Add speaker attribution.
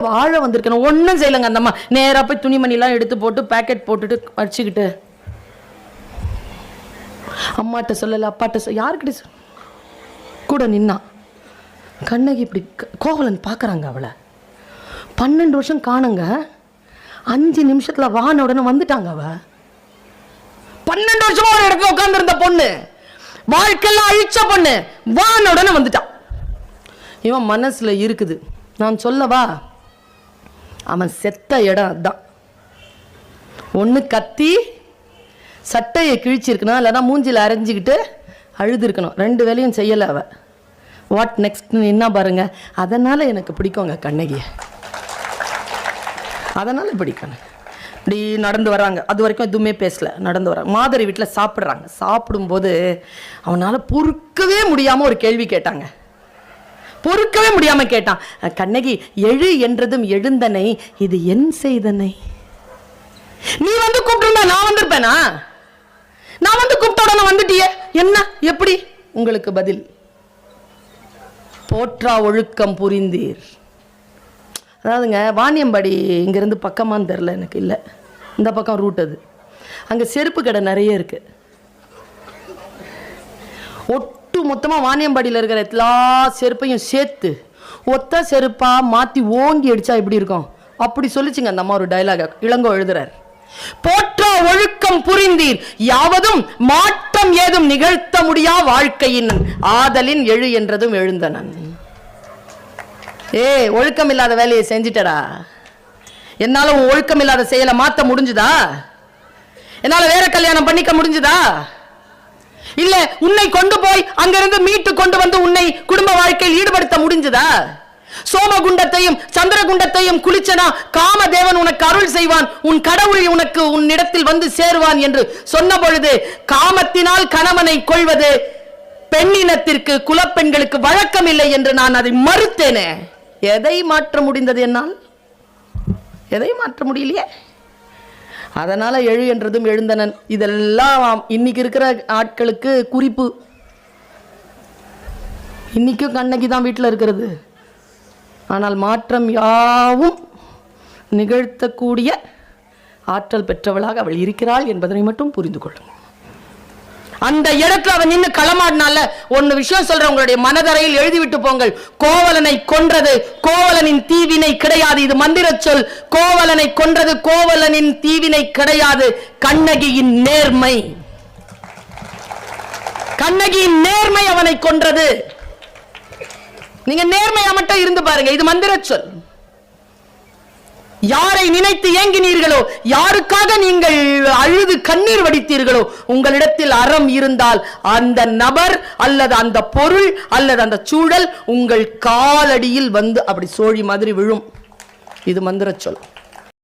Speaker 1: வாழ வந்திருக்கணும். ஒன்றும் செய்யலைங்க அந்த அம்மா நேராக போய் துணிமணிலாம் எடுத்து போட்டு பேக்கெட் போட்டுட்டு வச்சுக்கிட்டு அம்மாட்ட சொல்லலை அப்பாட்ட சொல் யாருக்கிட்ட கூட நின்னா. கண்ணகி இப்படி கோவலன் பார்க்குறாங்க அவளை. பன்னெண்டு வருஷம் காணுங்க. அஞ்சு நிமிஷத்தில் வான உடனே வந்துட்டாங்க அவ. பன்னெண்டு வருஷமா ஒரு இடத்துல உட்காந்துருந்த பொண்ணு. வாழ்க்கையெல்லாம் அழிச்ச பொண்ணு. வான உடனே வந்துட்டான் இவன் மனசுல இருக்குது. நான் சொல்லவா? அவன் செத்த இடம் அதுதான் ஒன்று கத்தி சட்டையை கிழிச்சிருக்கணும் இல்லைன்னா மூஞ்சில் அரைஞ்சிக்கிட்டு அழுதுருக்கணும். ரெண்டு வேலையும் செய்யலை அவள் வாட் நெக்ஸ்ட் என்ன பாருங்க. அதனால் எனக்கு பிடிக்குங்க கண்ணகியை. அதனால் பிடிக்கும். இப்படி நடந்து வராங்க. அது வரைக்கும் எதுவுமே பேசலை. நடந்து வராங்க. மாதரி வீட்டில் சாப்பிட்றாங்க. சாப்பிடும்போது அவனால் பொறுக்கவே முடியாமல் ஒரு கேள்வி கேட்டாங்க. பொறுக்கவே முடியாம கேட்டான். கண்ணகி எழு என்றதும் எழுந்தனை இது என் செய்தனை. நீ வந்து கூப்பிட்டு நான் வந்திருப்பேனா? நான் வந்து கூப்பிட்ட உடனே வந்துட்டியே. என்ன? எப்படி? உங்களுக்கு பதில். போற்றா ஒழுக்கம் புரிந்தீர். அதாவதுங்க வாணியம்பாடி இங்கேருந்து பக்கமான்னு தெரில எனக்கு இல்லை. இந்த பக்கம் ரூட் அது. அங்கே செருப்பு கடை நிறைய இருக்குது ஒட்டு மொத்தமாக வாணியம்பாடியில் இருக்கிற எல்லா செருப்பையும் சேர்த்து ஒத்த செருப்பா மாற்றி ஓங்கி அடித்தா எப்படி இருக்கும்? அப்படி சொல்லிச்சுங்க அந்த அம்மா ஒரு டைலாக இளங்கோ எழுதுறார். போற்ற ஒழுக்கம் புரிந்தீர். யாவதும் மாற்றம் ஏதும் நிகழ்த்த முடியா வாழ்க்கையின் ஆதலின் எழு என்றதும் எழுந்தனன் ஏ ஒழுக்கம் இல்லாத வேலையை செஞ்சிட்டடா. என்னால ஒழுக்கம் இல்லாத செயலை மாத்த முடிஞ்சுதா? என்னால வேற கல்யாணம் பண்ணிக்க முடிஞ்சுதா? இல்ல உன்னை கொண்டு போய் அங்கிருந்து மீட்டு கொண்டு வந்து உன்னை குடும்ப வாழ்க்கையில் ஈடுபடுத்த முடிஞ்சதா? சோமகுண்டத்தையும் சந்திரகுண்டத்தையும் குளிச்சனா காமதேவன் உனக்கு அருள் செய்வான் உன் கடவுள் உனக்கு உன்னிடத்தில் வந்து சேருவான் என்று சொன்ன பொழுது காமத்தினால் கணவனை கொள்வது பெண்ணினத்திற்கு குலப்பெண்களுக்கு வழக்கம் இல்லை என்று நான் அதை மறுத்தேனே. எதை மாற்ற முடிந்தது என்னால்? எதை மாற்ற முடியலையே? அதனால் எழு என்றதும் எழுந்தனன். இதெல்லாம் இன்னைக்கு இருக்கிற ஆட்களுக்கு குறிப்பு. இன்னைக்கும் கண்ணகி தான் வீட்டில் இருக்கிறது. ஆனால் மாற்றம் யாவும் நிகழ்த்தக்கூடிய ஆற்றல் பெற்றவளாக அவள் இருக்கிறாள் என்பதனை மட்டும் புரிந்து கொள்ளுங்கள். அந்த இடத்துல அவன் நின்னு களமாடினால ஒன்னு விஷயம் சொல்ற உங்களுடைய மனதரையில் எழுதிவிட்டு போங்கள். கோவலனை கொன்றது கோவலனின் தீவினை கிடையாது. இது மந்திர சொல். கோவலனை கொன்றது கோவலனின் தீவினை கிடையாது. கண்ணகியின் நேர்மை. கண்ணகியின் நேர்மை அவனை கொன்றது. நீங்க நேர்மையா மட்டும் இருந்து பாருங்க. இது மந்திர சொல். யாரை நினைத்து ஏங்கினீர்களோ யாருக்காக நீங்கள் அழுது கண்ணீர் வடித்தீர்களோ உங்களிடத்தில் அறம் இருந்தால் அந்த நபர் அல்லது அந்த பொருள் அல்லது அந்த சூழல் உங்கள் காலடியில் வந்து அப்படி சோழி மாதிரி விழும். இது மந்திரச் சொல்.